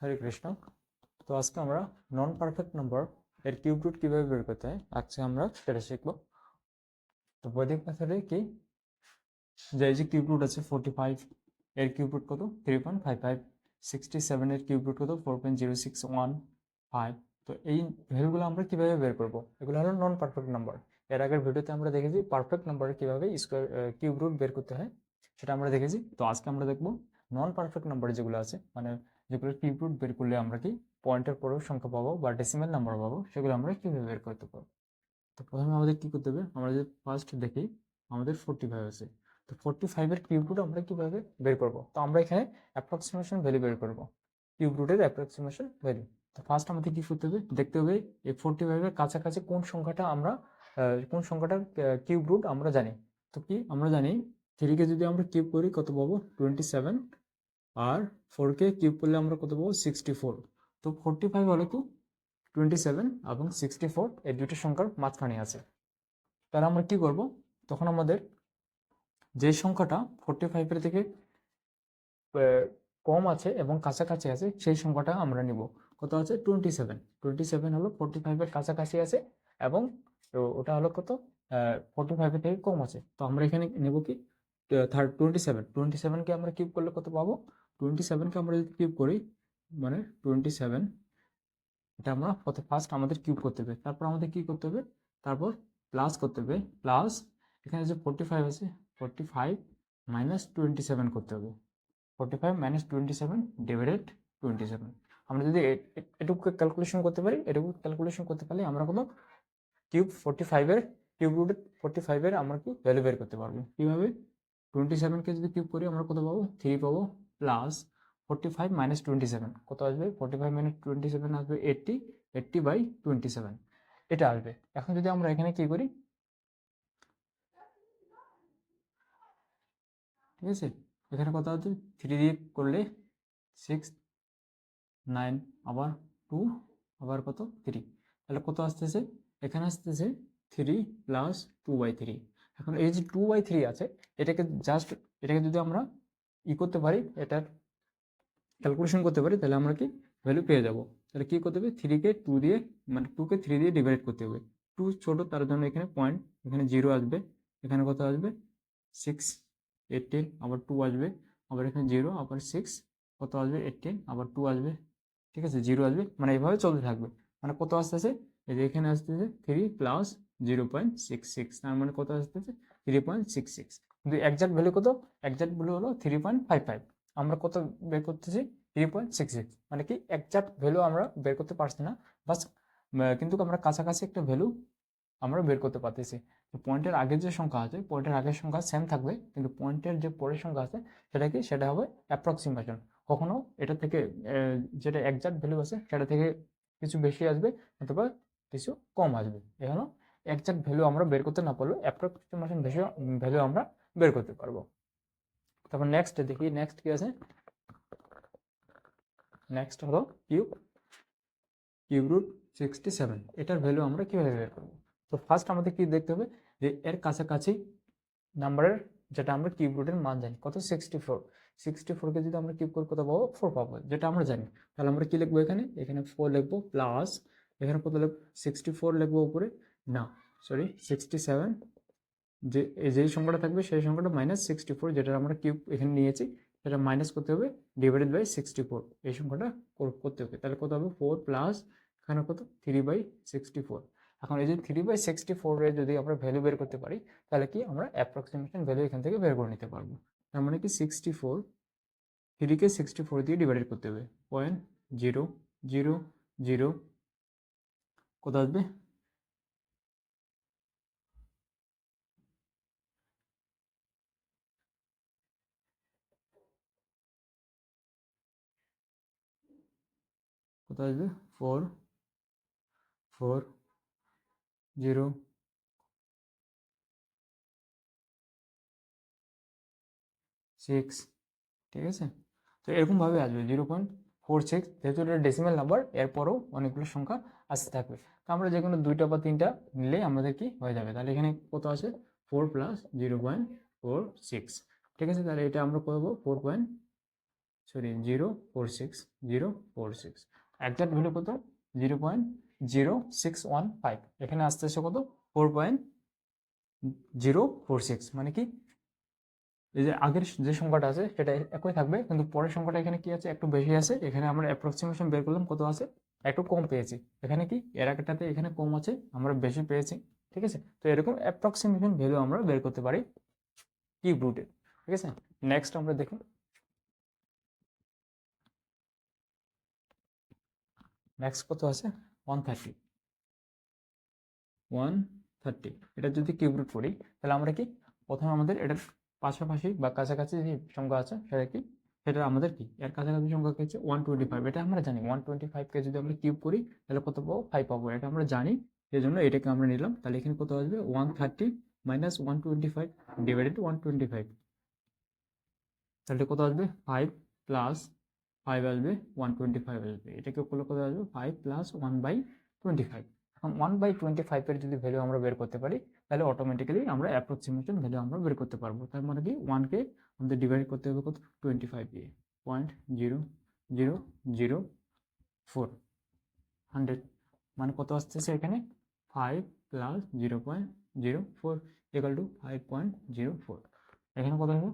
হরে কৃষ্ণ। তো আজকে আমরা নন পারফেক্ট নাম্বার এর কিউব রুট কীভাবে বের করতে হয়, আজকে আমরা সেটা শিখব। তো বৈদিক মেথডে কি? যে এই যে কিউব রুট আছে ফোর্টি ফাইভ এর কিউব রুট কত? Three point five five sixty সেভেনের কিউব রুট কত? Four point zero six one five তো এই ভ্যালুগুলো আমরা কীভাবে বের করব? এগুলো হলো নন পারফেক্ট নাম্বার এর আগের ভিডিওতে আমরা দেখেছি পারফেক্ট নাম্বারে কীভাবে স্কোয়ার কিউব রুট বের করতে হয়, সেটা আমরা দেখেছি। তো আজকে আমরা দেখব নন পারফেক্ট নাম্বার যেগুলো আছে মানে যেগুলো কিউব রুট বের করলে আমরা কি পয়েন্টের পরেও সংখ্যা পাবো বা ডেসিমেল নাম্বার পাবো, সেগুলো আমরা কীভাবে বের করতে পারব? তো প্রথমে আমাদের কী করতে হবে? আমরা যদি ফার্স্ট দেখি, আমাদের ফোর্টি ফাইভ আছে। তো ফোর্টি ফাইভের কিউব রুট আমরা কীভাবে বের করব? তো আমরা এখানে অ্যাপ্রক্সিমেশন ভ্যালু বের করব। কিউব রুটের অ্যাপ্রক্সিমেশন ভ্যালু তো ফার্স্ট আমাদের কী করতে হবে? দেখতে হবে এই ফোর্টি ফাইভের কাছাকাছি কোন সংখ্যাটা আমরা কোন সংখ্যাটার কিউব রুট আমরা জানি। তো কি আমরা জানি? থ্রিকে যদি আমরা কিউব করি, কত পাবো? টোয়েন্টি সেভেন আর ফোরকে কিউব করলে আমরা কত পাবো? সিক্সটি ফোর তো ফোরটি ফাইভ হলো কি? টোয়েন্টি সেভেন এবং সিক্সটি ফোর এই দুটো সংখ্যার মাঝখানে আছে। তাহলে আমরা কি করব? তখন আমাদের যে সংখ্যাটা ফোরটি ফাইভের থেকে কম আছে এবং কাছাকাছি আছে, সেই সংখ্যাটা আমরা নিব। কত আছে? টোয়েন্টি সেভেন টোয়েন্টি সেভেন হলো ফোরটি ফাইভের কাছাকাছি আছে এবং ওটা হলো কত? ফোরটি ফাইভের থেকে কম আছে। তো আমরা এখানে নেব কি? থার্ড টোয়েন্টি সেভেন টোয়েন্টি সেভেনকে আমরা কিউব করলে কত পাবো? টোয়েন্টি সেভেনকে আমরা যদি কিউব করি মানে টোয়েন্টি সেভেন এটা আমরা প্রথমে ফার্স্ট আমাদের কিউব করতে হবে। তারপর আমাদের কি করতে হবে? তারপর প্লাস করতে হবে। প্লাস এখানে যে ফোরটি ফাইভ আছে forty five minus twenty seven করতে হবে। Forty five minus twenty seven divided twenty seven আমরা যদি এটুকু ক্যালকুলেশন করতে পারি, এটুকু ক্যালকুলেশন করতে পারলে আমরা কোনো কিউব ফোরটি ফাইভের কিউব রুট ফোরটি ফাইভের আমরা কি ভ্যালু বের করতে পারব। কীভাবে? টোয়েন্টি সেভেনকে যদি কিউব করি, আমরা কত পাবো? থ্রি পাবো। Plus forty five minus twenty seven কত আসবে? Forty five minus twenty seven আসবে eighty eighty by twenty seven এটা আসবে। এখন যদি আমরা এখানে কি করি? ঠিক আছে? এখানে কত হচ্ছে? থ্রি দিয়ে করলে সিক্স নাইন আবার টু আবার কত? থ্রি তাহলে কত আসতেছে? এখানে আসতেছে three plus two by three এখন এই যে টু বাই থ্রি আছে, এটাকে জাস্ট এটাকে যদি আমরা ই করতে পারি, এটার ক্যালকুলেশন করতে পারি, তাহলে আমরা কি ভ্যালু পেয়ে যাব। তাহলে কী করতে হবে? থ্রিকে টু দিয়ে মানে টুকে থ্রি দিয়ে ডিভাইড করতে হবে। টু ছোটো, তার জন্য এখানে পয়েন্ট এখানে জিরো আসবে, এখানে কত আসবে? সিক্স এইটিন আবার টু আসবে, আবার এখানে জিরো আবার সিক্স কত আসবে? এইটিন আবার টু আসবে, ঠিক আছে? জিরো আসবে মানে এইভাবে চলতে থাকবে। মানে কত আসতেছে? এই যে এখানে আসতেছে three plus zero point six six তার মানে কত আসতেছে? থ্রি পয়েন্ট সিক্স সিক্স কিন্তু একজাক্ট ভ্যালু কত? একজাক্ট ভ্যালু হলো থ্রি পয়েন্ট ফাইভ ফাইভ আমরা কত বের করতেছি? থ্রি পয়েন্ট সিক্স সিক্স মানে কি একজাক্ট ভ্যালু আমরা বের করতে পারছি না। বাস কিন্তু আমরা কাছাকাছি একটা ভ্যালু আমরা বের করতে পারতেছি। পয়েন্টের আগের যে সংখ্যা আছে পয়েন্টের আগের সংখ্যা সেম থাকবে, কিন্তু পয়েন্টের যে পরের সংখ্যা আছে, সেটা কি? সেটা হবে অ্যাপ্রক্সিমেশন কখনো এটা থেকে যেটা একজাক্ট ভ্যালু আছে, সেটা থেকে কিছু বেশি আসবে অথবা কিছু কম আসবে। এখানে একজাক্ট ভ্যালু আমরা বের করতে না পারলেও অ্যাপ্রক্সিমেশন ভ্যালু ভ্যালু আমরা বের করতে পারব। তারপর নেক্সট দেখি নেক্সট কি আছে? নেক্সট হলো cube cube root sixty seven এটার ভ্যালু আমরা কীভাবে বের করব? তো ফার্স্ট আমাদের কি দেখতে হবে? যে এর কাছাকাছি নাম্বারের যেটা আমরা কিউব রুটের মান জানি, কত? সিক্সটি ফোর সিক্সটি ফোরকে যদি আমরা কিউব করি কত পাবো? ফোর পাবো, যেটা আমরা জানি। তাহলে আমরা কি লিখব এখানে? এখানে ফোর লিখব প্লাস এখানে কত লিখব? সিক্সটি ফোর লিখব উপরে? না সরি সিক্সটি সেভেন যে যেই সংখ্যাটা থাকবে সেই সংখ্যাটা মাইনাস সিক্সটি ফোর যেটা আমরা কিউব এখানে নিয়েছি, সেটা মাইনাস করতে হবে ডিভাইডেড বাই সিক্সটি ফোর এই সংখ্যাটা কর- করতে হবে। তাহলে কত হবে? ফোর প্লাস এখানে কত? থ্রি বাই সিক্সটি ফোর এখন এই যে থ্রি বাই সিক্সটি ফোরের যদি আমরা ভ্যালু বের করতে পারি, তাহলে কি আমরা অ্যাপ্রক্সিমেশন ভ্যালু এখান থেকে বের করে নিতে পারব। তার মানে কি সিক্সটি ফোর থ্রিকে সিক্সটি ফোর দিয়ে ডিভাইডেড করতে হবে। পয়েন্ট জিরো জিরো জিরো কত আসবে? কত আসবে ফোর ফোর জিরো সিক্স ঠিক আছে? তো এরকমভাবে আসবে জিরো পয়েন্ট ফোর সিক্স যেহেতু এটা ডেসিমেল নাম্বার এরপরও অনেকগুলো সংখ্যা আসতে থাকবে। তো আমরা যে কোনো দুইটা বা তিনটা নিলেই আমাদের কি হয়ে যাবে? তাহলে এখানে কত আছে? Four plus zero point four six ঠিক আছে? তাহলে এটা আমরা করব four point sorry zero four six zero four six exact value কত? Zero point zero six one five এখানে আসতে আসছে কত? Four point zero four six মানে কি? এই যে আগের যে সংখ্যাটা আছে, সেটা একই থাকবে, কিন্তু পরের সংখ্যাটা এখানে কি আছে? একটু বেশি আছে। এখানে আমরা অ্যাপ্রক্সিমেশন বের করলাম, কত আছে? একটু কম পেয়েছি। এখানে কি? এর আগেরটাতে এখানে কম আছে, আমরা বেশি পেয়েছি। ঠিক আছে? তো এরকম অ্যাপ্রক্সিমেশন ভ্যালু আমরা বের করতে পারি কিউব রুটে ঠিক আছে? নেক্সট আমরা দেখি। নেক্সট কত আছে? ওয়ান থার্টি ওয়ান থার্টি এটা যদি কিউব রুট করি, তাহলে আমরা কি? প্রথমে আমাদের এটার পাশাপাশি বা কাছাকাছি যে সংখ্যা আছে, সেটা কি? সেটা আমাদের কি? এর কাছাকাছি সংখ্যা কি হচ্ছে? ওয়ান টোয়েন্টি ফাইভ এটা আমরা জানি। ওয়ান টোয়েন্টি ফাইভকে যদি আমরা কিউব করি, তাহলে কত পাবো? ফাইভ পাবো। এটা আমরা জানি। সেই জন্য এটাকে আমরা নিলাম। তাহলে এখানে কত আসবে? One thirty minus one twenty five divided one twenty five তাহলে কত আসবে? ফাইভ প্লাস ফাইভ আসবে ওয়ান টোয়েন্টি ফাইভ আসবে এটাকে করলে কত আসবে five plus one by twenty five এখন ওয়ান বাই টোয়েন্টি ফাইভের যদি ভ্যালু আমরা বের করতে পারি, তাহলে অটোমেটিক্যালি আমরা অ্যাপ্রক্সিমেশন ভ্যালু আমরা বের করতে পারব। তার মানে কি? ওয়ানকে আমাদের ডিভাইড করতে হবে কত? টোয়েন্টি ফাইভ দিয়ে। Point zero zero zero four hundred মানে কত আসতেছে এখানে? Five plus zero point zero four equal to five point zero four এখানে কত হবে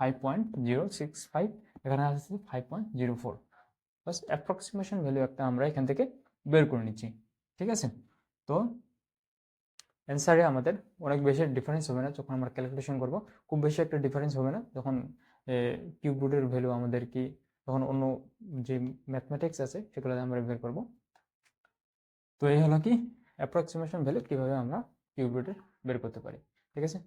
five point zero six five এখানে আসছে ফাইভ পয়েন্ট জিরো ফোর বাস অ্যাপ্রক্সিমেশন ভ্যালু একটা আমরা এখান থেকে বের করে নিচ্ছি, ঠিক আছে? তো অ্যান্সারে আমাদের অনেক বেশি ডিফারেন্স হবে না, যখন আমরা ক্যালকুলেশন করব, খুব বেশি একটা ডিফারেন্স হবে না, যখন কিউব রুটের ভ্যালু আমাদের কি, তখন অন্য যে ম্যাথমেটিক্স আছে সেগুলো আমরা বের করব। তো এই হলো কি অ্যাপ্রক্সিমেশন ভ্যালু কীভাবে আমরা কিউব রুটের বের করতে পারি, ঠিক আছে?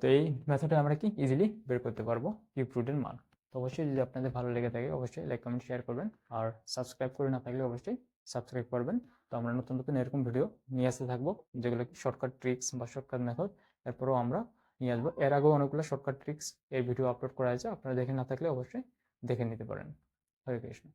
তো এই মেথডে আমরা কি ইজিলি বের করতে পারব কিউব রুটের মান। তো অবশ্যই যদি আপনাদের ভালো লেগে থাকে, অবশ্যই লাইক কমেন্ট শেয়ার করবেন। আর সাবস্ক্রাইব করে না থাকলে অবশ্যই সাবস্ক্রাইব করবেন। তো আমরা নতুন নতুন এরকম ভিডিও নিয়ে আসতে থাকব, যেগুলো কি শর্টকাট ট্রিক্স বা শর্টকাট মেথড এরপরেও আমরা নিয়ে আসব। এর আগেও অনেকগুলো শর্টকাট ট্রিক্স এই ভিডিও আপলোড করা হয়েছে। আপনারা দেখে না থাকলে অবশ্যই দেখে নিতে পারেন। হরে কৃষ্ণ।